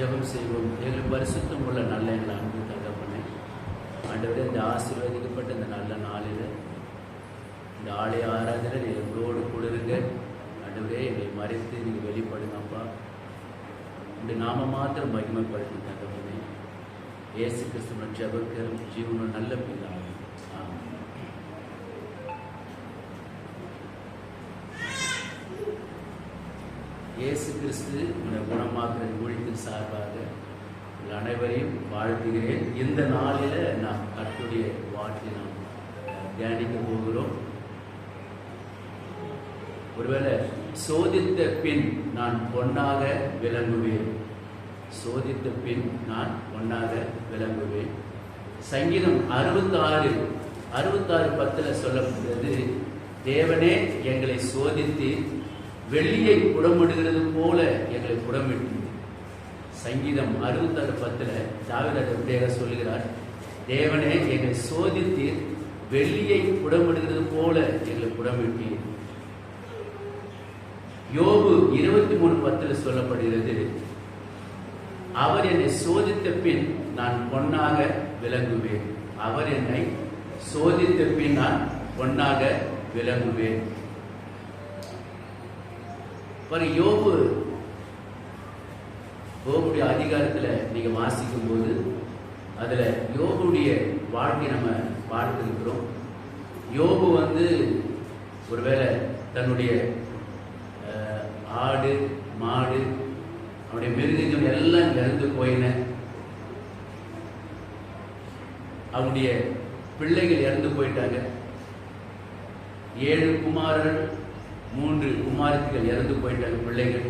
ஜெபம் செய்வோம். எங்களுக்கு பரிசுத்தம் உள்ள நல்ல எங்களை அன்பு தகப்பனே. ஆண்டவரே இந்த ஆசீர்வதிக்கப்பட்ட இந்த நல்ல நாளில் இந்த ஆலய ஆராதனை நீ எங்களோடு கொடுங்க ஆண்டவரே எங்களை மறைத்து நீங்கள் வெளிப்படுங்கப்பா இந்த நாம மாத்திரம் மகிமைப்படுத்தி தகப்பனே. இயேசு கிறிஸ்துவன் ஜெபக்கரும் ஜீவனும் நல்ல பிள்ளை ஆமென் இயேசு கிறிஸ்து உன்னை குணமாக்குற ஊழியத்தின் சார்பாக உங்கள் அனைவரையும் வாழ்த்துகிறேன். இந்த நாளில் நாம் கர்த்தருடைய வாழ்க்கை நாம் தியானிக்க போகிறோம். ஒருவேளை சோதித்த பின் நான் பொன்னாக விளங்குவேன். சோதித்த பின் நான் பொன்னாக விளங்குவேன். சங்கீதம் அறுபத்தாறு அறுபத்தாறு பத்துல சொல்லப்படுகிறது தேவனே எங்களை சோதித்து வெள்ளியை புடமிடுகிறது போல எங்களை புடமிட்டு சங்கீதம் அறுபத்தாறு பத்துல தாவிதர் எப்படியாக சொல்லுகிறார் தேவனே எங்களை சோதித்து வெள்ளியை புடமிடுகிறது போல எங்களை புடமிட்டீர் யோபு இருபத்தி மூணு பத்துல சொல்லப்படுகிறது அவர் என்னை சோதித்த பின் நான் பொன்னாக விளங்குவேன். அவர் என்னை சோதித்த பின் நான் பொன்னாக விளங்குவேன். ஒரு யோபு. யோபுடைய அதிகாரத்தில் நீங்கள் வாசிக்கும் போது அதில் யோபுடைய வாழ்க்கை நம்ம பார்த்துருக்கிறோம். யோபு வந்து ஒருவேளை தன்னுடைய அஹ், ஆடு மாடு அவனுடைய மிருகங்கள் எல்லாம் இறந்து போயின. அவனுடைய பிள்ளைகள் இறந்து போயிட்டாங்க. ஏழு குமாரர்கள் மூன்று குமாரத்திகள் இறந்து போயிட்டாங்க பிள்ளைகள்.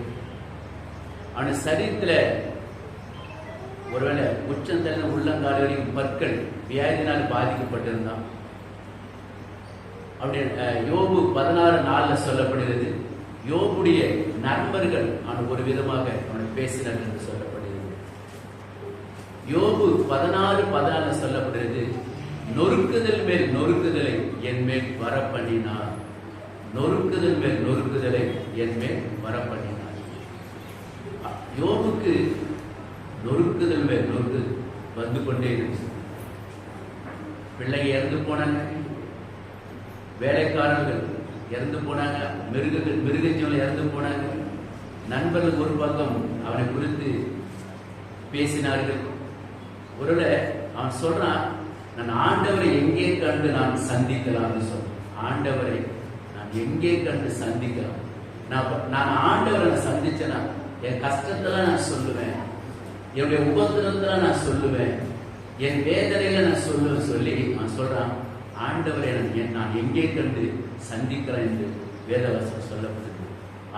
அவன சரீரத்தில் ஒருவேளை உச்சம் தகுந்த உள்ளங்கால் வரைக்கும் பற்கள் வியாதினால் பாதிக்கப்பட்டிருந்தான் அப்படி யோபு பதினாறு நாள்ல சொல்லப்படுகிறது. யோபுடைய நண்பர்கள் அவன் ஒரு விதமாக அவனை பேசினார் என்று சொல்லப்படுகிறது. யோபு பதினாறு பதினாலு சொல்லப்படுகிறது நொறுக்குதல் மேல் நொறுக்குதலை என் மேல் வர பண்ணினார் நொறுக்குதல் மேல் நொறுக்குதலை என் மேல் வரப்பண்ணினார். யோபுக்கு நொறுக்குதல் மேல் நொறுக்கு வந்து கொண்டே இருந்துச்சு. பிள்ளைங்க இறந்து போனாங்க. வேலைக்காரர்கள் இறந்து போனாங்க. மிருகங்கள் மிருகஜீவன் இறந்து போனாங்க. நண்பர்கள் ஒரு பக்கம் அவனை குறித்து பேசினார்கள். ஒருவேளை அவன் சொல்றான் நான் ஆண்டவரை எங்கே கண்டு நான் சந்திக்கலாம்னு சொல்றேன் ஆண்டவரை எங்கே கண்டு சந்திக்கிறோம்? நான் நான் ஆண்டவரை நான் சந்திச்சேனா என் கஷ்டத்துல நான் சொல்லுவேன். என்னுடைய உபத்திரத்துல நான் சொல்லுவேன். என் வேதனையில நான் சொல்லுவேன் சொல்லி நான் சொல்றான் ஆண்டவரை நான் நான் எங்கே கண்டு சந்திக்கிறேன்? என்று வேதவாசம் சொல்லப்படுது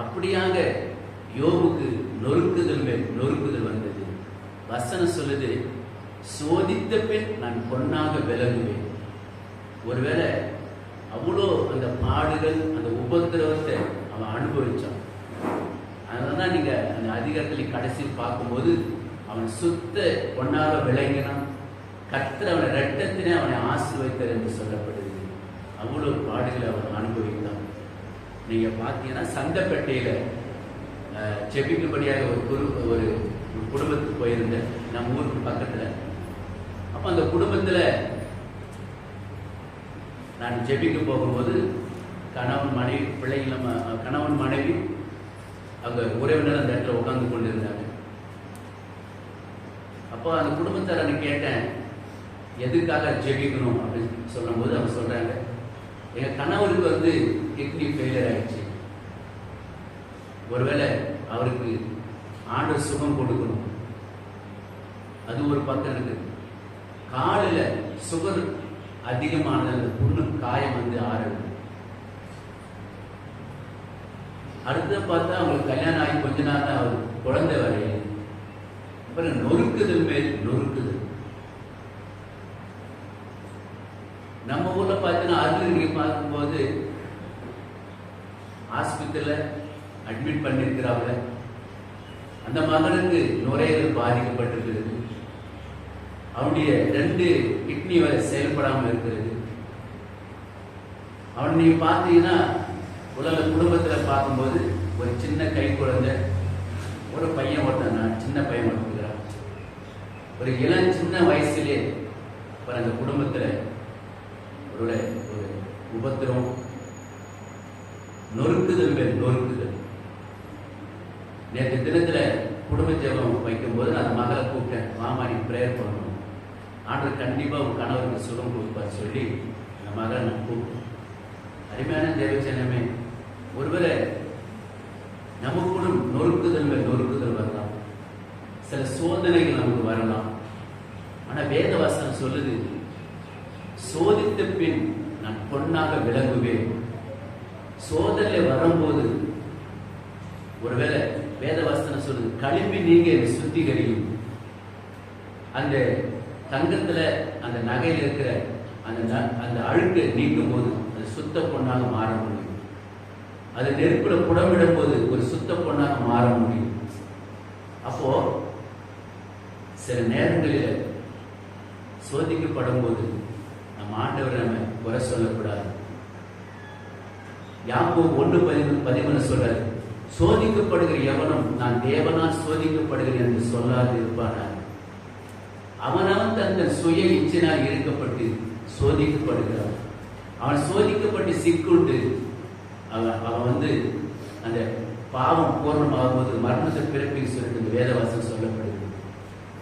அப்படியாக யோகுக்கு நொறுக்குதல் மேல் நொறுக்குதல் வந்தது. வசனம் சொல்லுது சோதித்த பின் நான் பொன்னாக விலகுவேன் ஒருவேளை அவ்வளோ அந்த பாடுகள் அந்த உபத்திரவத்தை அவன் அனுபவிச்சான். அதனால தான் நீங்க அந்த அதிகாரத்தில் கடைசியில் பார்க்கும்போது அவன் சுத்த பொண்ணாக விளங்கினான். கத்திர அவனை ரெட்டத்தினே அவனை ஆசீர்வதித்தார் என்று சொல்லப்படுது அவ்வளோ பாடுகளை அவன் அனுபவித்தான். நீங்க பார்த்தீங்கன்னா சந்தப்பேட்டையில செபிக்கும்படியாக ஒரு குரு ஒரு குடும்பத்துக்கு போயிருந்தேன் நம்ம ஊருக்கு பக்கத்தில். அப்போ அந்த குடும்பத்தில் நான் ஜெபிக்க போகும்போது கணவன் மனைவி பிள்ளைகள் நம்ம கணவன் மனைவி அங்க உறவினர் அந்த இடத்துல உட்கார்ந்து கொண்டிருந்தாங்க. அப்போ அந்த குடும்பத்தார் கேட்டேன் எதுக்காக ஜெபிக்கணும்? அப்படின்னு சொல்லும்போது அவங்க சொல்றாங்க எங்க கணவருக்கு வந்து கிட்னி ஃபெயிலியர் ஆயிடுச்சு. ஒருவேளை அவருக்கு ஆண்டு சுகம் கொடுக்கணும். அது ஒரு பக்கம் இருக்கு. காலில் சுகர் அதிகமான அந்த புண்ணு காயம் வந்து ஆரம்பிக்கும் அடுத்து பார்த்தா அவங்களுக்கு கல்யாணம் ஆகி கொஞ்ச நாள் தான் அவர் குழந்தை வரைய. அப்புறம் நொறுக்குதல் மேல் நொறுக்குதல் நம்ம ஊர்ல பார்த்தீங்கன்னா அருகிரி பார்க்கும்போது ஆஸ்பத்திரியில அட்மிட் பண்ணியிருக்கிறாங்க அந்த மகனுக்கு நுரையீரல் பாதிக்கப்பட்டிருக்கிறது. அவனுடைய ரெண்டு கிட்னி வரை செயல்படாமல் இருக்கிறது. அவன் நீங்க பார்த்தீங்கன்னா உலக குடும்பத்தில் பார்க்கும்போது ஒரு சின்ன கை குழந்தை ஒரு பையன் ஒருத்தன் நான் சின்ன பையன் ஒருத்தர் ஒரு இளம் சின்ன வயசுலே இப்போ அந்த குடும்பத்தில் ஒரு ஒரு உபத்திரம் நொறுக்குதல் மேல் நொறுக்குதல். நேற்று தினத்தில் குடும்ப ஜெபம் வைக்கும்போது நான் அந்த மகளை கூப்பிட்டேன் மாமா நீ ப்ரேயர் பண்ணணும். ஆண்டு கண்டிப்பா உன் கணவருக்கு சுகம் கொடுப்பார் சொல்லி அந்த மகளை நான் கூப்பிட்டேன் அருமையான தேவச்சனமே ஒருவேளை நமக்குள்ளும் நொறுக்குதல் மேல் நொறுக்குதல் வரலாம். சில சோதனைகள் நமக்கு வரலாம். ஆனா வேத வசனம் சொல்லுது சோதித்த பின் நான் பொன்னாக விளங்குவேன். சோதனை வரும்போது ஒருவேளை வேத வசனம் சொல்லுது களிம்பி நீங்க சுத்திகரியும். அந்த தங்கத்துல அந்த நகையில் இருக்கிற அந்த அந்த அழுக்கு நீக்கும் போது அது சுத்த பொண்ணாக மாற முடியும். அது நெருப்புல புடமிடும் போது ஒரு சுத்த பொண்ணாக மாற முடியும். அப்போ சில நேரங்களில் சோதிக்கப்படும் போது நம்ம ஆண்டவரை நம்ம குறை சொல்லக்கூடாது. யாப்போ ஒன்று பதிவு பதிவுன்னு சொல்றாரு. சோதிக்கப்படுகிற எவனும் நான் தேவனால் சோதிக்கப்படுகிறேன் என்று சொல்லாது இருப்பானார் அவனவன் தன் சுய இச்சினால் இருக்கப்பட்டு சோதிக்கப்படுகிறான். அவன் சோதிக்கப்பட்டு சிக்குண்டு அவன் அவன் வந்து அந்த பாவம் பூர்ணமாகும்போது மரணத்தை பிறப்பின்னு சொல்லிட்டு இந்த வேதவாசம் சொல்லப்படுது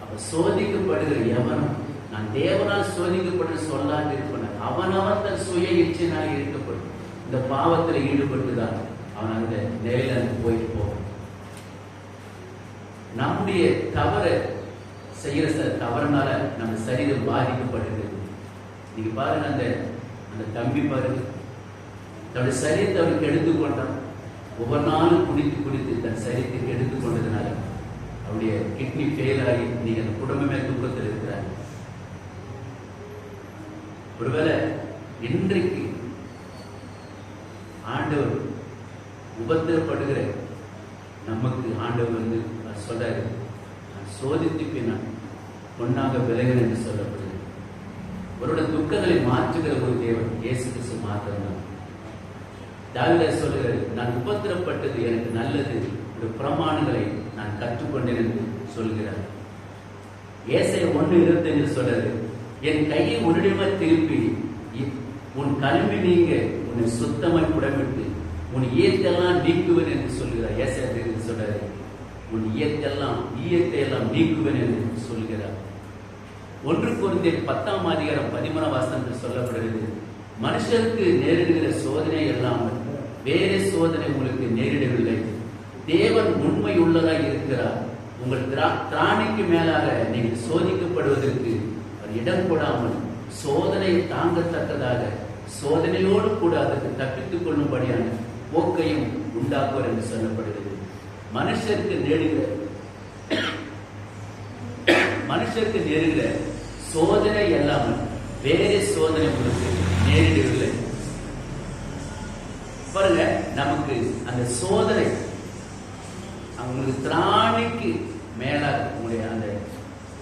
அப்ப சோதிக்கப்படுகிற எவனும் நான் தேவனால் சோதிக்கப்படுற சொல்லாது இருப்பேன் அவனவன் தன் சுய இச்சினால் இருக்கப்படும் இந்த பாவத்தில் ஈடுபட்டுதான் அவன் அந்த நிலையில அங்கே போயிட்டு போவான். நம்முடைய தவறு செய்யற ச தவறுனால நம்ம சரீரம் பாதிக்கப்படுது. நீங்கள் பாருங்க அந்த அந்த தம்பி பாருங்க. தன்னுடைய சரீரத்தை அவருக்கு எடுத்துக்கொண்டான் ஒவ்வொரு நாளும் குடித்து குடித்து தன் சரீரத்துக்கு எடுத்துக்கொண்டதுனால அவருடைய கிட்னி ஃபெயில் ஆகி நீங்கள் அந்த குடும்பமே தூக்கத்தில் இருக்கிறார். ஒருவேளை இன்றைக்கு ஆண்டவர் உபத்திரப்படுகிற நமக்கு ஆண்டவர் வந்து சொல்றாரு நான் சோதித்து பின்னான் பொன்னாக விலகிறேன் என்று சொல்லப்படுது அவருடைய துக்கங்களை மாற்றுகிற ஒரு தேவன் இயேசு கிறிஸ்து மாத்திரம்தான். தாவிதர் சொல்லுகிறார்? நான் உபத்திரப்பட்டது எனக்கு நல்லது. ஒரு பிரமாணங்களை நான் கற்றுக்கொண்டேன் என்று சொல்கிறார் ஏசை ஒன்று என்று சொல்றார் என் கையை உன்னிடமே திருப்பி இ- உன் கல்வி நீங்க உன்னை சுத்தமாய் புடமிட்டு உன் ஈயத்தெல்லாம் நீக்குவேன் என்று சொல்கிறார் ஏசை சொல்றாரு? உன் ஈயத்தெல்லாம் ஈயத்தை எல்லாம் நீக்குவேன் என்று சொல்கிறார் ஒன்று குருந்திய பத்தாம் அதிகாரம் பதிமூணாம் வாசனத்தில் சொல்லப்படுகிறது. மனுஷருக்கு நேரிடுகிற சோதனை இல்லாமல் வேறு சோதனை உங்களுக்கு நேரிடவில்லை. தேவன் உண்மை உள்ளதாக இருக்கிறார். உங்கள் திரா- திராணிக்கு மேலாக நீங்கள் சோதிக்கப்படுவதற்கு அவர் இடம் கொடாமல் சோதனை தாங்கத்தக்கதாக சோதனையோடு கூட அதற்கு தப்பித்துக் கொள்ளும்படியான போக்கையும் உண்டாக்குவர் என்று சொல்லப்படுகிறது. மனுஷருக்கு நேடுகிற மனுஷருக்கு நேருகிற சோதனை இல்லாமல் வேறு சோதனை உங்களுக்கு நேரிடவில்லை பாருங்க நமக்கு அந்த சோதனை அவங்களுக்கு திராணிக்கு மேலாக உங்களுடைய அந்த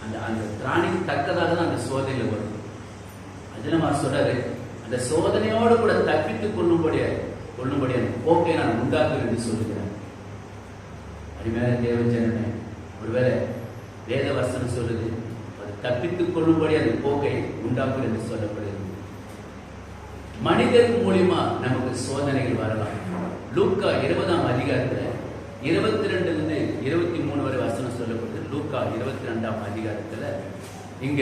அந்த அந்த திராணிக்கு தக்கதாக தான் அந்த சோதனையில் வரும். அது நம்ம சொல்றாரு அந்த சோதனையோடு கூட தப்பித்துக் கொள்ளும்படிய கொள்ளும்படியான போக்கை நான் உண்டாக்குவேன் என்று சொல்லுகிறேன் அருமையான தேவஜனமே ஒருவேளை வேத வசனம் சொல்லுது தப்பித்துக் கொள்ளும்படி அந்த போக்கை உண்டாக்கும் என்று சொல்லப்படுகிறது. மனிதன் மூலியமா நமக்கு சோதனைகள் வரலாம். லூக்கா இருபதாம் அதிகாரத்துல இருபத்தி ரெண்டுல இருந்து இருபத்தி மூணு வரை வசனம் சொல்லப்படுது லூக்கா இருபத்தி ரெண்டாம் அதிகாரத்துல இங்க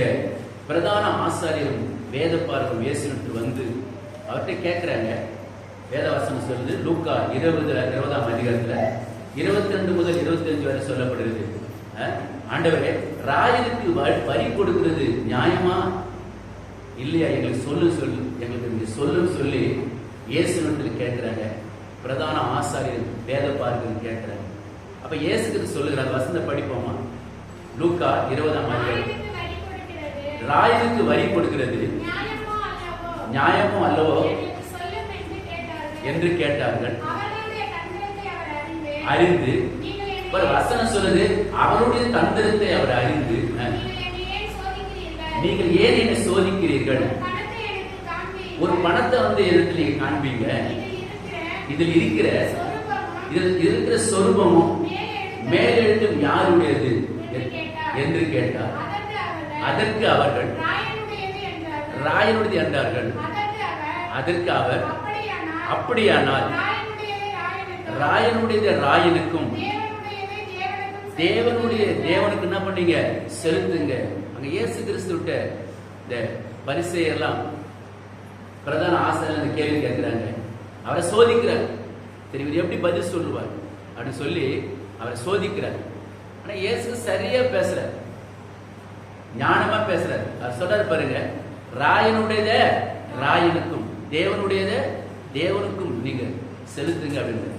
பிரதான ஆசாரியரும் வேத பார்க்கும் இயேசுனுக்கு வந்து அவர்கிட்ட கேட்கிறாங்க வேதவாசனம் சொல்லுது லூக்கா இருபது இருபதாம் அதிகாரத்துல இருபத்தி ரெண்டு முதல் இருபத்தி அஞ்சு வரை சொல்லப்படுகிறது. அஹ், ஆண்டவரே ராயனுக்கு வ- வரி கொடுக்கிறது நியாயமா? இல்லையா? எங்களுக்கு சொல்லு சொல்லு. எங்களுக்கு நீங்க சொல்லுன்னு சொல்லி இயேசுனத்தில் கேட்கிறாங்க. பிரதான ஆசாரியர் வேத பார்க்கறது கேட்கிறாங்க. அப்ப இயேசுக்கு சொல்லுகிறாங்க வசந்த படிப்போமா? லூக்கா இருபதாம் அதிகாரம். ராயனுக்கு வரி கொடுக்கிறது. ராயனுக்கு வரி கொடுக்கிறது. நியாயமோ அல்லவோ? என்று கேட்டார்கள். அறிந்து ஒரு வசனம் சொல்லுது அவருடைய தந்திரத்தை அவர் அறிந்து நீங்கள் ஏன் என்னை சோதிக்கிறீர்கள் ஒரு பணத்தை வந்து எடுத்து நீங்க காண்பீங்க இதில் இருக்கிற இதில் இருக்கிற சொரூபமும் மேலெழுத்து மேலெழுத்தும் யாருடையது என்று கேட்டார். அதற்கு அவர், அதற்கு அவர்கள் ராயனுடையது என்றார்கள். அதற்கு அவர், அப்படியானால் ராயனுடையது ராயனுக்கும், ராயனுடையது ராயனுக்கும் தேவனுடையது தேவனுக்கும் தேவனுடைய தேவனுக்கு என்ன பண்ணீங்க? செலுத்துங்க. அங்க இயேசு கிறிஸ்துவிட்ட இந்த பரிசையெல்லாம் பிரதான ஆசிரியர் அந்த கேள்வி கேட்கிறாங்க. அவரை சோதிக்கிறார். சரி இவர் எப்படி பதில் சொல்லுவார்? அப்படின்னு சொல்லி அவரை சோதிக்கிறார். ஆனா இயேசு சரியா பேசுறார். ஞானமா பேசுறார். அவர் சொல்றாரு பாருங்க ராயனுடையத ராயனுக்கும் தேவனுடையத தேவனுக்கும் நீங்க செலுத்துங்க அப்படின்னு.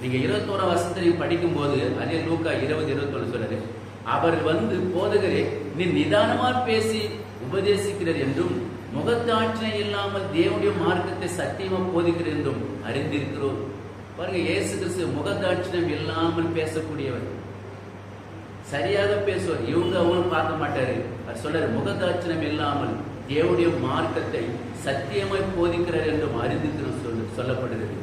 நீங்க இருபத்தோரா வருஷத்துல படிக்கும் போது அதே லூக்கா இருபது இருபத்தொன்னு சொல்றாரு அவர் வந்து போதகரே நீ நிதானமா பேசி உபதேசிக்கிறார் என்றும் முகத்தாட்சணை இல்லாமல் தேவனுடைய மார்க்கத்தை சத்தியமா போதிக்கிறார் என்றும் அறிந்திருக்கிறோம். பாருங்க இயேசு கிறிஸ்து முகத்தாட்சணம் இல்லாமல் பேசக்கூடியவர். சரியாக பேசுவார். இவங்க அவங்களும் பார்க்க மாட்டாரு. அவர் சொல்றாரு முகதாட்சணம் இல்லாமல் தேவனுடைய மார்க்கத்தை சத்தியமாய் போதிக்கிறார் என்றும் அறிந்திருக்கிறோம் சொல்லப்படுகிறது.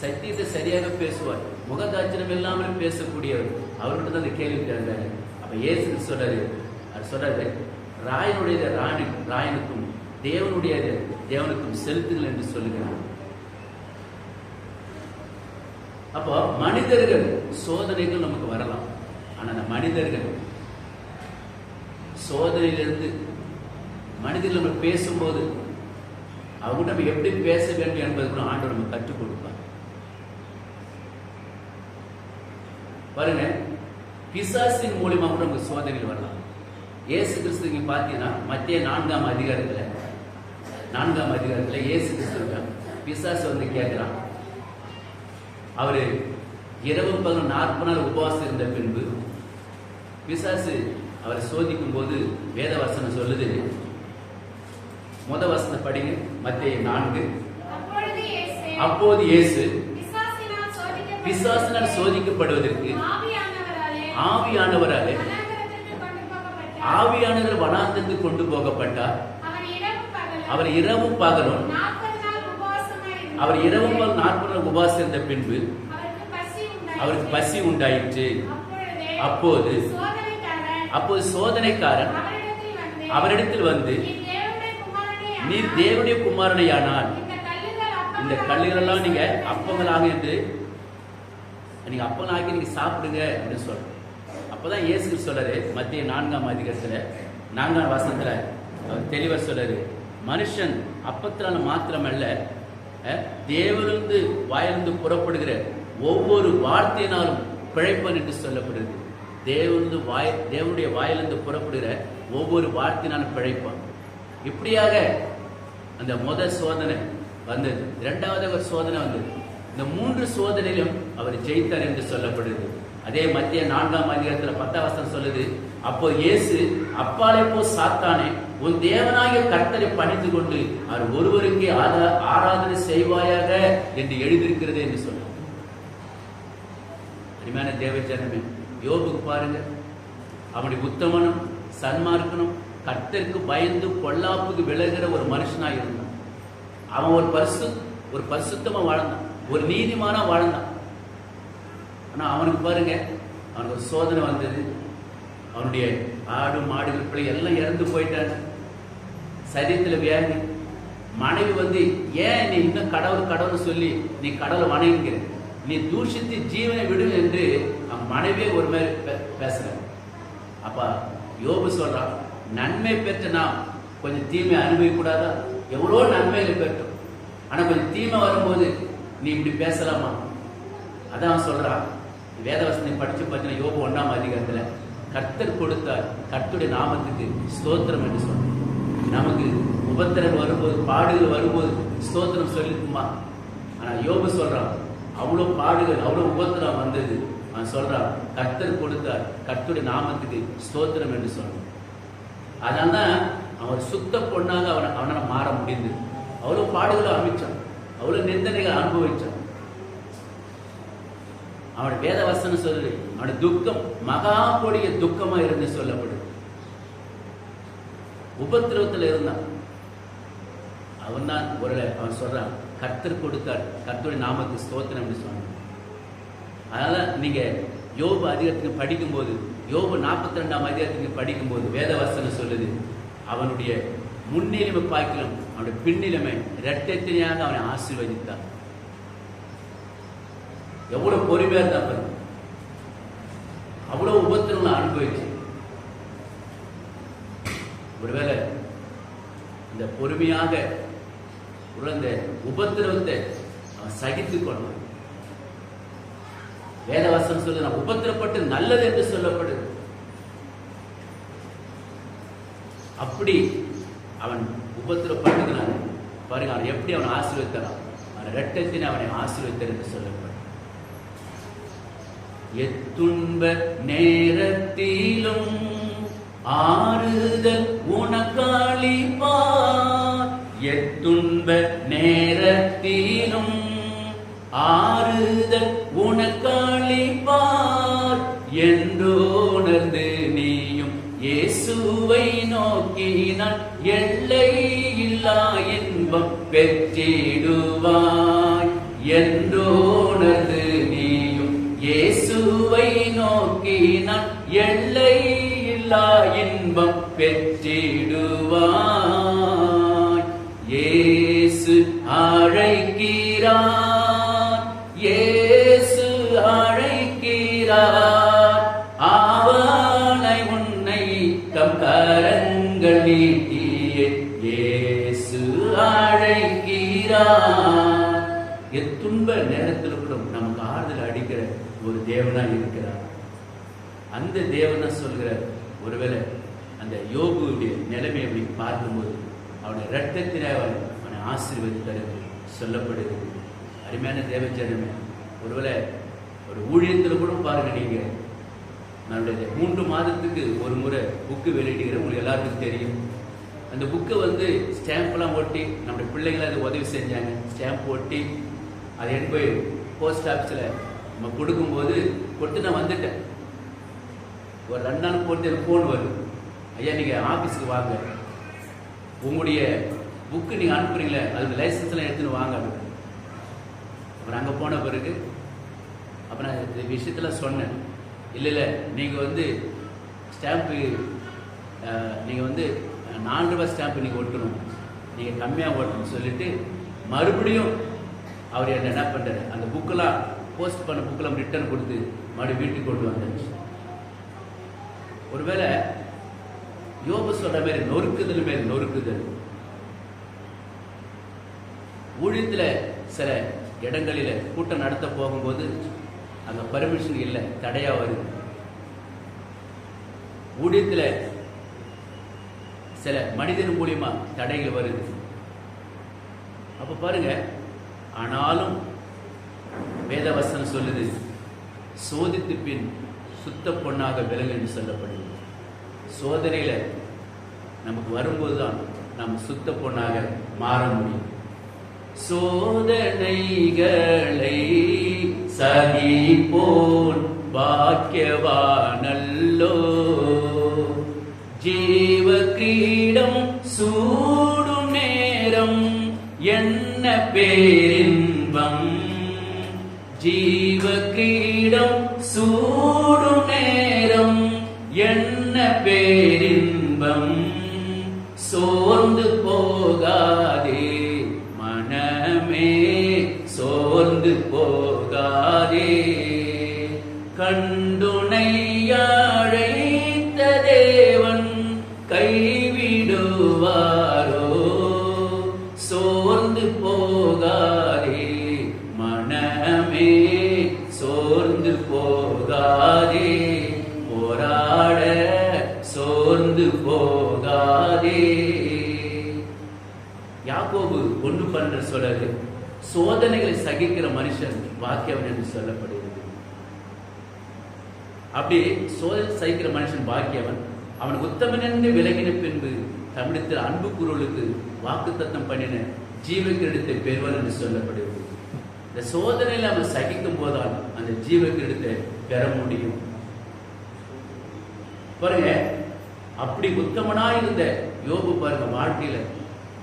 சத்தியத்தை சரியாக பேசுவார். முகதாட்சணம் இல்லாமல் பேசக்கூடியவர். அவர்கிட்ட தான் அந்த கேள்வி கேட்டாரு. அப்ப ஏசு சொல்றாரு அவர் சொல்றாரு ராயனுடைய ராணி ராயனுக்கும் தேவனுடைய தேவனுக்கும் செலுத்துங்கள் என்று சொல்லுகிறார். அப்போ மனிதர்கள் சோதனைகள் நமக்கு வரலாம். ஆனா அந்த மனிதர்கள் சோதனையிலிருந்து மனிதர்கள் நம்ம பேசும்போது அவங்க நம்ம எப்படி பேச வேண்டும் என்பது கூட நம்ம கற்றுக் கொடுப்பார். பாருங்க பிசாசின் மூலியமா கூட நமக்கு சோதனைகள் வரலாம். இயேசு கிறிஸ்து நீங்க பார்த்தீங்கன்னா மத்திய நான்காம் அதிகாரத்துல நான்காம் அதிகாரத்துல இயேசு கிறிஸ்து பிசாசு வந்து கேட்கிறான். அவரு இரவு பகல் நாற்பது நாள் உபவாசம் இருந்த பின்பு பிசாசு அவரை சோதிக்கும் போது வேத வசனம் சொல்லுது. முத வசனம் படிங்க மத்திய நான்கு. அப்போது இயேசு பிசாசினால் பிசாசினால் சோதிக்கப்படுவதற்கு ஆவியானவராலே. ஆவியானவர் வனாந்தத்துக்கு கொண்டு போகப்பட்டார் அவர் இரவு பகலும் அவர் இரவும் பகலும். அவர் இரவும் பகல் நாற்பது நாள் உபவாசம் இருந்த பின்பு அவருக்கு பசி உண்டாயிற்று. அப்போது அப்போது சோதனைக்காரன் அவரிடத்தில் வந்து நீர் தேவனுடைய குமாரனேயானால் இந்த கல்லுகளெல்லாம் நீங்க அப்பங்களாக என்று நீங்க ஆக்கி நீங்கள் சாப்பிடுங்க அப்படின்னு சொல்றோம். அப்பதான் இயேசு கிறிஸ்து சொல்றாரு மத்திய நான்காம் அதிகாரத்தில் நான்காம் வாசனத்தில் அவர் தெளிவாக சொல்கிறாரு மனுஷன் அப்பத்தினால மாத்திரமல்ல தேவனிருந்து வாயிலிருந்து புறப்படுகிற ஒவ்வொரு வார்த்தையினாலும் பிழைப்பன் என்று சொல்லப்படுது தேவனிருந்து வாய் தேவனுடைய வாயிலிருந்து புறப்படுகிற ஒவ்வொரு வார்த்தையினாலும் பிழைப்பான். இப்படியாக அந்த முதல் சோதனை வந்தது. இரண்டாவது ஒரு சோதனை வந்தது. இந்த மூன்று சோதனையிலும் அவர் ஜெயித்தார் என்று சொல்லப்படுது. அதே மத்திய நான்காம் அதிகாரத்தில் பத்தாம் வசனம் சொல்லுது அப்போ இயேசு அப்பாலே போ சாத்தானே உன் தேவனாகிய கர்த்தரை பணிந்து கொண்டு அவர் ஒருவருக்கே ஆரா- ஆராதனை செய்வாயாக என்று எழுதியிருக்கிறது என்று சொன்னார் அருமையான தேவஜனமே யோபுக்கு பாருங்க. அவனுடைய உத்தமனும் சன்மார்க்கனும் கர்த்தருக்கு பயந்து பொல்லாப்புக்கு விலகிற ஒரு மனுஷனா இருந்தான். அவன் ஒரு பரிசு ஒரு பரிசுத்தமாக வாழ்ந்தான். ஒரு நீதிமானா வாழ்ந்தான். ஆனால் அவனுக்கு பாருங்க அவனுக்கு ஒரு சோதனை வந்தது. அவனுடைய ஆடு மாடுகள் பிள்ளை எல்லாம் இறந்து போயிட்டாங்க. சரீரத்தில் வியாதி. மனைவி வந்து ஏன் நீ இன்னும் கடவுள் கடவுள் சொல்லி நீ கடவுளை வணங்குகிற நீ தூஷித்து ஜீவனை விடு என்று அவன் மனைவியே ஒரு மாதிரி பே- பேசுறாங்க அப்ப யோபு சொல்றான் நன்மை பெற்ற நாம் கொஞ்சம் தீமை அனுபவிக்கூடாதா எவ்வளோ நன்மைகள் பெற்றோம். ஆனால் கொஞ்சம் தீமை வரும்போது நீ இப்படி பேசலாமா? அதான் அவன் சொல்றான். வேதவசனை படித்து பார்த்தீங்கன்னா யோபு ஒன்றாம் அதிகாரத்தில் கர்த்தர் கொடுத்தார் கர்த்துடைய நாமத்துக்கு ஸ்தோத்திரம் என்று சொன்னார். நமக்கு உபத்திரம் வரும்போது பாடுகள் வரும்போது ஸ்தோத்திரம் சொல்லிருக்குமா? ஆனால் யோபு சொல்கிறான் அவ்வளோ பாடுகள் அவ்வளோ உபத்திரம் வந்தது. அவன் சொல்கிறான் கர்த்தர் கொடுத்தார் கர்த்துடைய நாமத்துக்கு ஸ்தோத்திரம் என்று சொன்னான் அதனால தான் அவன் சுத்த பொண்ணாக அவனை அவனால் மாற முடிந்தது. அவ்வளோ பாடுகளை அமைச்சான். அவ்வளோ நிந்தனைகள் அனுபவிச்சான். அவனோட வேத வசனம் சொல்லுது. அவனோட துக்கம் மகா கொடிய துக்கமா இருந்து சொல்லப்படுது. உபத்திரவத்துல இருந்தான். அவன் தான் ஒரு அவன் சொல்றான் கர்த்தர் கொடுத்தார். கர்த்தருடைய நாமத்துக்கு ஸ்தோத்திரம் அப்படின்னு சொன்னான். அதனால நீங்க யோபு அதிகாரத்துக்கு படிக்கும்போது யோபு நாற்பத்தி ரெண்டாம் அதிகாரத்துக்கு படிக்கும்போது வேத வசனம் சொல்லுது. அவனுடைய முன்னிலைமை பார்க்கலாம் அவனுடைய பின்னிலைமை இரட்டத்தினையாக அவனை ஆசீர்வதித்தான். எவ்வளவு பொறுமையா இருந்தா பாருங்க. அவ்வளவு உபத்திரங்களை அனுபவிச்சு. ஒருவேளை இந்த பொறுமையாக உள்ள உபத்திரவத்தை அவன் சகித்துக் கொண்டான் வேதவாசம் சொல்லு நான் உபத்திரப்பட்டு நல்லது என்று சொல்லப்படுது. அப்படி அவன் உபத்திரப்பட்டதுனால பாருங்க அவன் எப்படி அவன் ஆசீர்வித்தான் அவன் ரெட்டத்தின் அவனை ஆசீர்வதித்தார் என்று சொல்லப்படும் எத்துன்ப நேரத்திலும் ஆறுதல் உனக்களிப்பார். எத்துன்ப நேரத்திலும் ஆறுதல் உனக்களிப்பார். என்றுணர்ந்து நீயும் இயேசுவை நோக்கினால் எல்லை இல்லா இன்பம் பெற்றிடுவாய். என்றோ இயேசுவை நோக்கினால் எல்லை இல்லா இன்பம் பெற்றிடுவாய். இயேசு அழைக்கிறார் இயேசு அழைக்கிறார். ஆவானை உன்னை தம் கரங்கள் நீட்டியே இயேசு அழைக்கிறார். எத்துன்ப நேரத்தில் கூட நமக்கு ஆறுதல் அடிக்கிற ஒரு தேவனாக இருக்கிறார். அந்த தேவனா சொல்கிற ஒருவேளை அந்த யோகுடைய நிலைமை அப்படி பார்க்கும்போது அவனுடைய ரத்தத்திலே அவனை ஆசீர்வதித்தார் சொல்லப்படுது அருமையான தேவச்சரமே ஒருவேளை ஒரு ஊழியத்தில் கூட பாருங்க நீங்க. நம்மளுடைய மூன்று மாதத்துக்கு ஒரு முறை புக்கு வெளியிடுகிற உங்களுக்கு எல்லாத்துக்கும் தெரியும். அந்த புக்கை வந்து ஸ்டாம்ப்லாம் ஒட்டி நம்முடைய பிள்ளைங்களை அது உதவி செஞ்சாங்க. ஸ்டாம்ப் ஒட்டி அதை எடுத்து போய் போஸ்ட் ஆஃபீஸில் நம்ம கொடுக்கும்போது கொடுத்து நான் வந்துட்டேன். ஒரு ரெண்டு நாள் போட்டு எனக்கு ஃபோன் வரும் ஐயா நீங்கள் ஆஃபீஸுக்கு வாங்க. உங்களுடைய புக்கு நீங்கள் அனுப்புறீங்களே அதுக்கு லைசன்ஸ்லாம் எடுத்துன்னு வாங்க அப்படின்னு. அப்புறம் அங்கே போன பிறகு அப்புறம் நான் இந்த விஷயத்தில் சொன்னேன். இல்லை இல்லை நீங்கள் வந்து ஸ்டாம்ப்பு நீங்கள் வந்து நாலு ரூபாய் ஸ்டாம்ப்பு நீங்கள் ஒட்டணும். நீங்கள் கம்மியாக ஓட்டணும்னு சொல்லிட்டு மறுபடியும் அவர் என்ன என்ன பண்ணுறாரு அந்த புக்கெல்லாம் போஸ்ட் பண்ண புக்கெல்லாம் ரிட்டர்ன் கொடுத்து மறுபடியும் வீட்டுக்கு கொண்டு வந்தாச்சு. ஒருவேளை யோபு சொல்கிற மாதிரி நொறுக்குதல் மேல் நொறுக்குதல். ஊழியத்தில் சில இடங்களில் கூட்டம் நடத்த போகும்போது அங்கே பர்மிஷன் இல்லை தடையாக வருது. ஊழியத்தில் சில மனிதன் மூலியமாக தடைகள் வருது. அப்போ பாருங்க ஆனாலும் வேதவசனம் சொல்லுது சோதித்து பின் சுத்த பொண்ணாக விலங்கு என்று சொல்லப்படுகிறது. சோதனையில் நமக்கு வரும்போதுதான் நாம் சுத்த பொண்ணாக மாற முடியும். சோதனைகளை போன் பாக்கியவானல்லோ. ஜீவ கிரீடம் சூடும் நேரம் என்ன பேரில் ஜீவ கிரீடம் சூடு நேரம் என்ன பேரின்பம்? சோர்ந்து போகாதே மனமே சோர்ந்து போகாதே. கண்டு ஒன்று பண்ற சொல்றாரு சோதனைகளை சகிக்கிற மனுஷன் பாக்கியவன் என்று சொல்லப்படுகிறது. அப்படி சோதனை சகிக்கிற மனுஷன் பாக்கியவன் அவன் உத்தமன் என்று விலகின பின்பு தமிழத்தில் அன்பு குரலுக்கு வாக்கு தத்தம் பண்ணின ஜீவ கிரீடத்தை பெறுவான் என்று சொல்லப்படுகிறது. இந்த சோதனையில் அவன் சகிக்கும் போதால் அந்த ஜீவ கிரீடத்தை பெற முடியும். பாருங்க அப்படி உத்தமனாய் இருந்த யோபு பாருங்க வாழ்க்கையில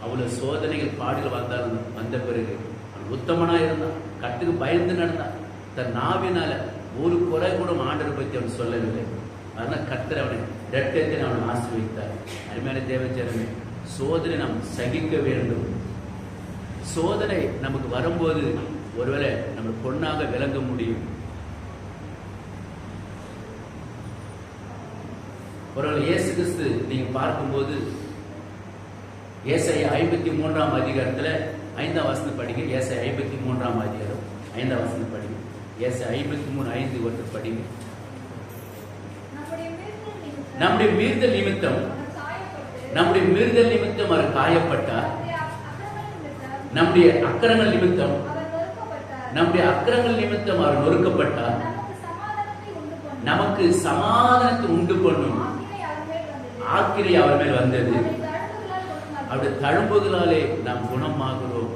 அவ்வளோ சோதனைகள் பாடுகள் வந்தாலும் வந்த பிறகு அவன் உத்தமனாக இருந்தான். கட்டுக்கு பயந்து நடந்தான். தன் நாவினால ஒரு குறை கூட ஆண்டரை பற்றி அவன் சொல்லவில்லை. அதனால கத்தர் அவனை இரட்டத்தில் அவனை வைத்தார் அருமையான தேவச்சரமே சோதனை நாம் சகிக்க வேண்டும். சோதனை நமக்கு வரும்போது ஒருவேளை நம்ம பொண்ணாக விளங்க முடியும். ஒருவேளை இயேசு கிறிஸ்து நீங்கள் பார்க்கும்போது ஏசாய ஐம்பத்தி மூன்றாம் அதிகாரத்துல ஐந்தாம் வசனம் படிங்க. ஏசாய ஐம்பத்தி மூன்றாம் அதிகாரம் ஐந்தாம் வசனம் படிங்க. ஏசாய ஐம்பத்தி மூணு ஐந்து ஒன்று படிங்க. நம்முடைய மீறுதல் நிமித்தம் நம்முடைய மீறுதல் நிமித்தம் அவர் காயப்பட்டார் நம்முடைய மீறுதல் நிமித்தம் நம்முடைய அக்கிரங்கள் அக்கிரங்கள் நிமித்தம் அவர் நொறுக்கப்பட்டார். நமக்கு சமாதானத்தை உண்டு பண்ணும். ஆக்கிரை அவர் மேல் வந்தது. அவருடைய தழும்புகளாலே நாம் குணமாகிறோம்.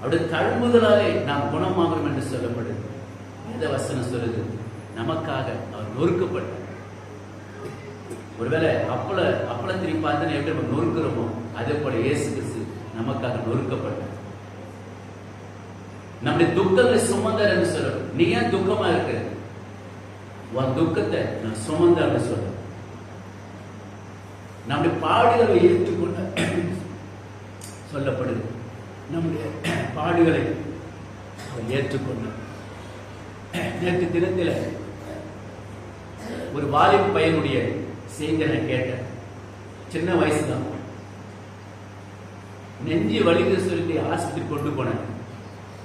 அவருடைய தழும்புகளாலே நாம் குணமாகிறோம் என்று சொல்லப்படுது. இந்த வசனம் சொல்லுது நமக்காக அவர் நொறுக்கப்பட்டார். ஒருவேளை அப்பள அப்பளத்திரி பார்த்தா எப்படி நம்ம நொறுக்கிறோமோ அதே போல இயேசு கிறிஸ்து நமக்காக நொறுக்கப்பட்டார். நம்முடைய துக்கங்களை சுமந்தார் என்று சொல்லணும். நீ ஏன் துக்கமா இருக்க? உன் துக்கத்தை நான் சுமந்தார்னு சொல்றேன் நம்முடைய பாடுகளை ஏற்றுக்கொண்ட சொல்லப்படுது. நம்முடைய பாடுகளை அவர் ஏற்றுக்கொண்டார். நேற்று தினத்தில் ஒரு வாலிப பையனுடைய செய்தியை நான் கேட்டேன். சின்ன வயசு தான் நெஞ்சி வலிக்கு சொல்லிட்டு ஆஸ்பத்திரி கொண்டு போனேன்.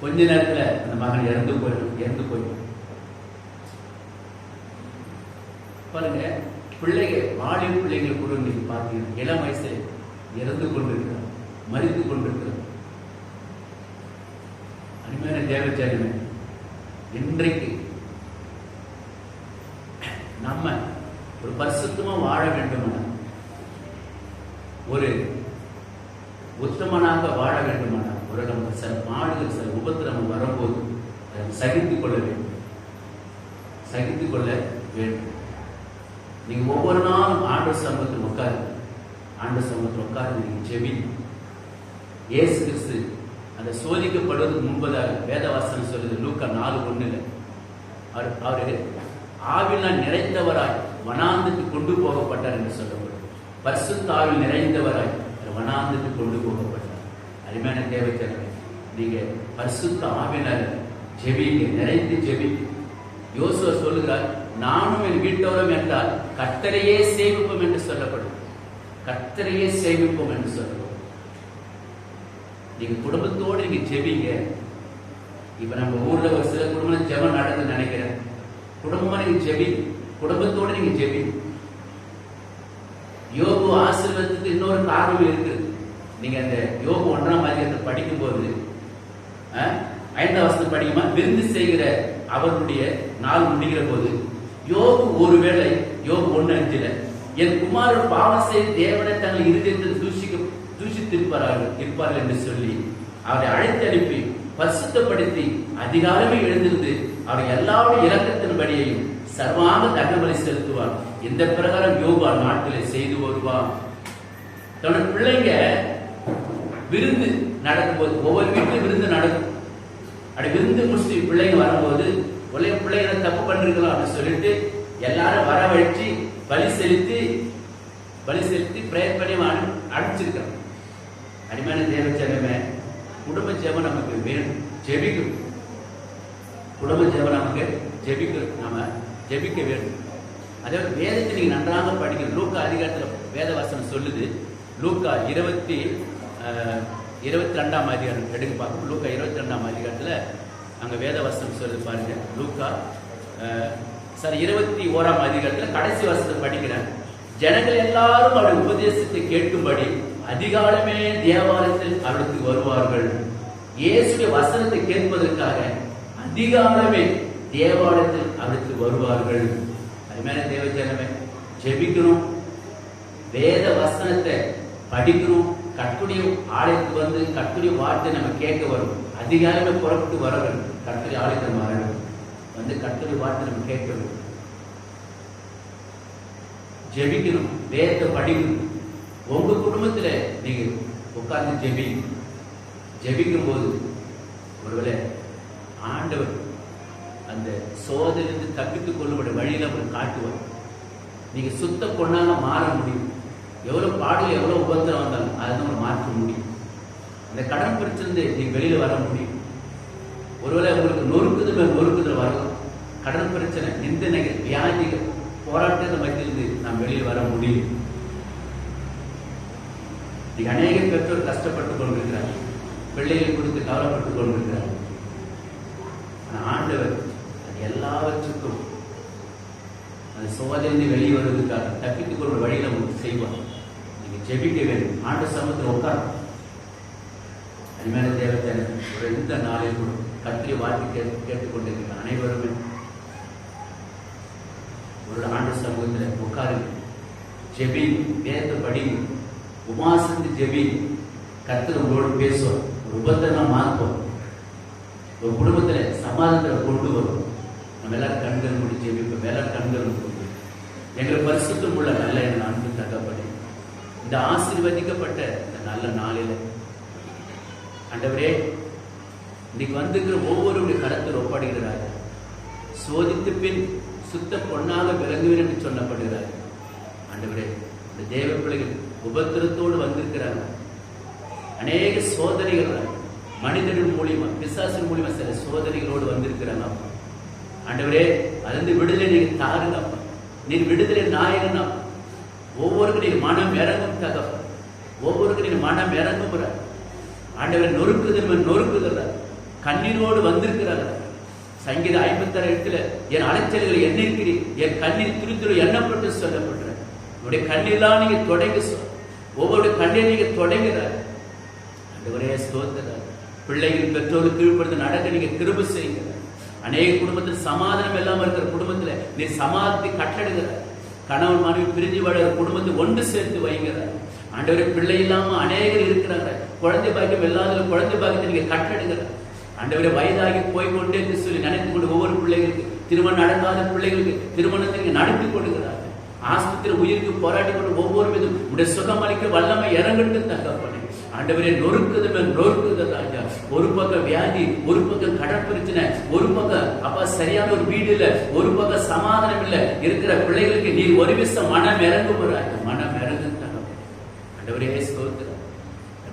கொஞ்ச நேரத்துல அந்த மகன் இறந்து போயிடும் இறந்து போயிடும் பாருங்க பிள்ளைங்க வாலிப பிள்ளைகள் கூட நீங்க பார்த்தீங்கன்னா இளம் வயசுல இறந்து கொண்டிருக்கிறார். மறித்து கொண்டிருக்கிறது. அருமையான தேவச்சாரியமே இன்றைக்கு நம்ம ஒரு பரிசுத்தமா வாழ வேண்டுமானால் ஒரு உத்தமனாக வாழ வேண்டுமானால் ஒரு நமக்கு சில பாடுகள் சில உபத்திரமம் வரும்போது அதை சகித்துக் கொள்ள வேண்டும் சகித்துக் கொள்ள வேண்டும் நீங்க ஒவ்வொரு நாளும் ஆண்டவர் சமூகத்தில் உட்காரு ஆண்டவர் சமூகத்தில் உட்கார்ந்து நீங்க ஜெபி இயேசு கிறிஸ்து அந்த சோதிக்கப்படுவதற்கு முன்பதாக வேதவாசனம் சொல்லுது லூக்கா நாலு ஒண்ணுல அவர் அவரு ஆவினால் நிறைந்தவராய் வனாந்துக்கு கொண்டு போகப்பட்டார் என்று சொல்லப்படும் பரிசுத்த ஆவில் நிறைந்தவராய் அவர் வனாந்துக்கு கொண்டு போகப்பட்டார் அருமையான தேவைத்தரவை நீங்க பரிசுத்த ஆவினால் ஜெபிங்க நிறைந்து ஜெபிங்க யோசுவா சொல்லுகிறார் நானும் என் வீட்டோரும் என்றால் கத்தரையே சேமிப்போம் என்று சொல்லப்படும். கத்தரையே சேமிப்போம் என்று சொல்லப்படும். நீங்க குடும்பத்தோடு நீங்க ஜெபிங்க. இப்ப நம்ம ஊர்ல ஒரு சில குடும்பம் ஜெபம் நடந்து நினைக்கிறேன். குடும்பமா நீங்க ஜெபி குடும்பத்தோட நீங்க ஜெபி. யோகு ஆசீர்வாதத்துக்கு இன்னொரு காரணம் இருக்கு நீங்க அந்த யோகு ஒன்றாம் அதிகாரத்தை படிக்கும்போது போது ஐந்தாம் வருஷத்து படிக்குமா விருந்து செய்கிற அவருடைய நாள் முடிகிற போது யோகு ஒருவேளை யோகு ஒண்ணு அஞ்சில என் குமாரர் பாவம் செய்து தேவனை தங்கள் இருதயத்தில் தூஷிக்க தூஷித்திருப்பார்கள் இருப்பார்கள் என்று சொல்லி அவரை அழைத்து அனுப்பி பரிசுத்தப்படுத்தி அதிகாரமே எழுந்திருந்து அவர் எல்லாருடைய இலக்கத்தின்படியையும் சர்வாங்க தகவலை செலுத்துவார். இந்த பிரகாரம் யோகா நாட்களை செய்து வருவார் தன்னோட பிள்ளைங்க விருந்து நடக்கும்போது ஒவ்வொரு வீட்டிலும் விருந்து நடக்கும். பிள்ளைங்க வரும்போது உலக பிள்ளைங்க தப்பு பண்ணிருக்கலாம் அப்படின்னு சொல்லிட்டு எல்லாரும் வரவழைச்சு பலி செலுத்தி பலி செலுத்தி பிரேயர் பண்ணி அனு அனுப்பிச்சிருக்கிறோம். அடிமையான தேவச்சனமே குடும்ப ஜெபம் நமக்கு வேணும். ஜெபிக்கும் குடும்ப ஜெபம் நமக்கு ஜெபிக்கணும். நாம ஜெபிக்க வேண்டும். அதே போல வேதத்தை நீங்க நன்றாக படிக்கணும். லூக்கா அதிகாரத்துல வேத வசனம் சொல்லுது. லூக்கா இருபத்தி இருபத்தி ரெண்டாம் அதிகாரம். எடுக்க பார்க்கணும் லூக்கா இருபத்தி ரெண்டாம் அதிகாரத்தில் அங்க வேத வசனம் சொல்லுது பாருங்க. லூக்கா அஹ், இருபத்தி ஓராம் அதிகாரத்தில் கடைசி வசனத்தை படிக்கிறேன் ஜனங்கள் எல்லாரும் அவருடைய உபதேசத்தை கேட்கும்படி அதிகாலமே தேவாலயத்தில் அவருக்கு வருவார்கள். இயேசுடைய வசனத்தை கேட்பதற்காக அதிகாலமே தேவாலயத்தில் அவருக்கு வருவார்கள். அருமையான தேவ ஜனமே ஜெபிக்கணும் வேத வசனத்தை படிக்கணும் கற்புடைய ஆலயத்துக்கு வந்து கட்டுடைய வார்த்தை நம்ம கேட்க வரும். அதிகாலையில் புறப்பட்டு வர வேண்டும். கட்டுடைய ஆலயத்தை வரணும் வந்து கட்டுடைய வார்த்தை நம்ம கேட்கணும் ஜெபிக்கணும். வேதத்தை படிக்கணும். உங்க குடும்பத்துல நீங்க உட்கார்ந்து ஜெபி ஜெபிக்கும் போது ஒருவேளை ஆண்டவர் அந்த சோதனையிலிருந்து தப்பித்துக் கொள்ளும் வழியில அவர் காட்டுவார் நீங்க சுத்த பொண்ணாக மாற முடியும். எவ்வளவு பாடல் எவ்வளவு உபத்திரம் வந்தாலும் அதை நம்ம மாற்ற முடியும். அந்த கடன் பிரச்சனை நீங்கள் வெளியில வர முடியும். ஒருவேளை உங்களுக்கு நொறுக்குதல் மேல் நொறுக்குதல் வரலாம் கடன் பிரச்சனை நிந்தனைகள் வியாதிகள் போராட்டத்தை மத்தியிலிருந்து நாம் வெளியில் வர முடியும். இன்னைக்கு அநேக பெற்றோர் கஷ்டப்பட்டுக் கொண்டிருக்கிறார். பிள்ளைகள் கொடுத்து கவலைப்பட்டுக் கொண்டிருக்கிறார். ஆனா ஆண்டவர் அது எல்லாவற்றுக்கும் அந்த சோதனை வெளியே வருவதற்காக தப்பித்துக் கொள்ற வழியில உங்களுக்கு செய்வார். நீங்கள் ஜெபிக்க வேண்டும் ஆண்டு சமத்தில் உட்காரும் அருமையான தேவத்தை ஒரு எந்த நாளில் கூட கத்திரி வார்த்தை கேட்டு கேட்டுக்கொண்டிருக்கிற அனைவருமே ஒரு ஆண்டு சமூகத்தில் உட்காருங்க. ஜெபி வேத படி உமாசந்து ஜெபி கர்த்தர் உங்களோடு பேசுவோம் ஒரு உபத்திரம் மாற்றுவோம் ஒரு குடும்பத்தில் சமாதானத்தை கொண்டு வரும் நம்ம எல்லாரும் கண்கள் முடி ஜெபிப்போம். எல்லாரும் கண்கள் மூடி. எங்களை பரிசுத்தம் உள்ள நல்ல என் அன்பு தகப்படி இந்த ஆசீர்வதிக்கப்பட்ட இந்த நல்ல நாளில. ஆண்டவரே இன்னைக்கு வந்துக்கிற ஒவ்வொருவருடைய கரத்தில் ஒப்பாடுகிறார். சோதித்து பின் சுத்த பொன்னாக விளங்குவேன் என்று சொல்லப்படுகிறார். ஆண்டவரே இந்த தேவ பிள்ளைகள் உபத்திரத்தோடு வந்திருக்கிறாங்க அநேக சோதனைகள் மனிதர்கள் மூலியமா பிசாசின் மூலியமா சில சோதனைகளோடு வந்திருக்கிறாங்க அப்பா. ஆண்டவரே அதிலிருந்து விடுதலை நீங்க தாருங்க அப்பா. நீர் விடுதலை நாயகன் அப்பா. ஒவ்வொருக்கும் மனம் இறங்கும் தகவல் ஒவ்வொருக்கும் மனம் இறங்குகிறார் ஆண்டவர் நொறுக்குதல் நொறுக்குகிறார் கண்ணீரோடு வந்திருக்கிறாங்க சங்கீத ஐம்பத்தாறு இடத்துல என் அலைச்சல்களை எண்ணிருக்கிறீர். என் கண்ணீர் துருத்துரு எண்ணப்பட்டு சொல்லப்படுற உடைய கண்ணீர்லாம் நீங்க தொடங்க சொல். ஒவ்வொரு கண்ணீர் நீங்க தொடங்குறார் ஆண்டவரே ஸ்தோத்திரம். பிள்ளைகள் பெற்றோர்கள் கீழ்ப்படுத்த நடக்க நீங்க திரும்ப செய்யுங்க அநேக குடும்பத்தில் சமாதானம் இல்லாமல் இருக்கிற குடும்பத்தில் நீ சமாதானத்தை கட்டடுகிறார் கணவன் மனைவி பிரிஞ்சு வாழ குடும்பத்தை ஒன்று சேர்த்து வைங்கிறார் ஆண்டவரே பிள்ளை இல்லாமல் அநேகர் இருக்கிறாங்க. குழந்தை பாக்கியம் இல்லாத குழந்தை பாக்கியத்தை நீங்க கட்டடுகிற ஆண்டவரை வயதாகி போய் கொண்டே என்று சொல்லி நினைத்து கொண்டு ஒவ்வொரு பிள்ளைகளுக்கு திருமணம் நடக்காத பிள்ளைகளுக்கு திருமணத்தை நீங்கள் நடத்தி கொடுக்கிறார் ஆஸ்பத்திரி உயிருக்கு போராடி கொண்டு ஒவ்வொரு மீதும் உடைய சுகம் அளிக்க வல்லமை இறங்கட்டும் தகப்பனே. ஆண்டவரே நொறுக்குது மேல் நொறுக்குது ராஜா. ஒரு பக்கம் வியாதி ஒரு பக்கம் கடற்பிரச்சனை ஒரு பக்கம் அப்பா சரியான ஒரு வீடு இல்ல ஒரு பக்கம் சமாதானம் இல்ல இருக்கிற பிள்ளைகளுக்கு நீ ஒரு விஷம் மனம் இறங்கும் ராஜா. மனம் இறங்கும் ஆண்டவரே சோத்துற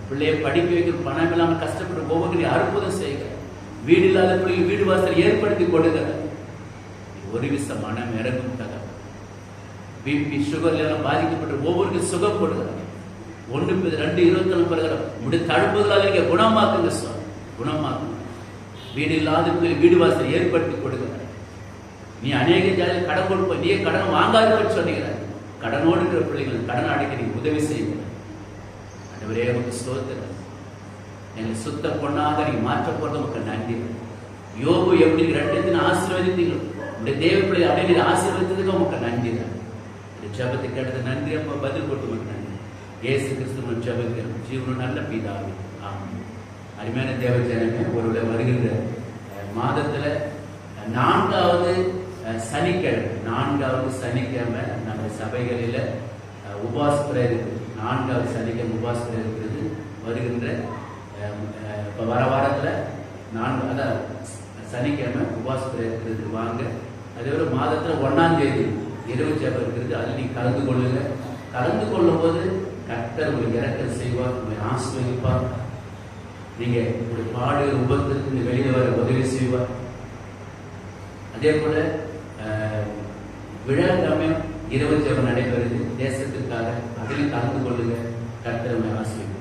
பிள்ளைய படிக்க வைக்கிற பணம் இல்லாம கஷ்டப்பட்டு ஒவ்வொரு நீ அற்புதம் செய்கிற. வீடு இல்லாத பிள்ளைகள் வீடு வாசல் ஏற்படுத்தி கொடுக்கிற. ஒரு விஷம் மனம் இறங்கும் தகவல் பிபி சுகர் எல்லாம் பாதிக்கப்பட்டு ஒவ்வொருக்கும் சுகம் கொடுக்குறாங்க ஒன்று ரெண்டு இருபத்தி நாலு பிறகு உடைய தழும்புகளால் நீங்க குணமாக்குங்க சார். குணமாக்குங்க. வீடு இல்லாத வீடு வாசல் ஏற்படுத்தி கொடுக்குறாங்க நீ அநேக ஜாதி கடன் கொடுப்ப நீ கடன் வாங்காதவன் சொன்னீங்க கடனோடு இருக்கிற பிள்ளைகள் கடன் அடைக்க நீ உதவி செய்யுங்க ஆண்டவரே உங்க ஸ்தோத்திரம். எங்களை சுத்த பொண்ணாக நீ மாற்ற போறது உமக்கு நன்றி. யோபு எப்படி ரெண்டு ஆசீர்வதித்தீங்க உங்களுடைய தேவ பிள்ளை அப்படியே ஆசீர்வதித்ததுக்கு உங்களுக்கு நன்றி. இந்த ஜபத்தை கேட்டது நன்றி அப்பா பதில் கொடுத்து மாட்டாங்க நன்றி இயேசு கிறிஸ்துவ ஜபக்கிறோம் ஜீவனும் நல்ல பிதாவே. ஆமாம் அருமையான தேவஜனமே ஒருவேளை வருகின்ற மாதத்தில் நான்காவது சனிக்கிழமை நான்காவது சனிக்கிழமை நம்ம சபைகளில் அஹ், இருக்குது. நான்காவது சனிக்கிழமை உபாஸ் இருக்கிறது. வருகின்ற இப்போ வர வாரத்தில் நான்கு அதான் சனிக்கிழமை உபாஸ் இருக்கிறது. வாங்க. அதே ஒரு மாதத்துல தேதி இரவு ஜெபம் இருக்கிறது அதில் நீ கலந்து கொள்ளுங்க. கலந்து கொள்ளும் போது கர்த்தர் உங்களை இறக்கல் செய்வார் உங்களை ஆசிர்வதிப்பார். நீங்க ஒரு பாடு உபத்திலிருந்து வெளியில வர உதவி செய்வார். அதே போல விழா விழாக்கிழமை இரவு ஜெபம் நடைபெறுது. தேசத்திற்காக அதிலும் கலந்து கொள்ளுங்க. கர்த்தர் உங்களை ஆசிர்வதிப்பார்.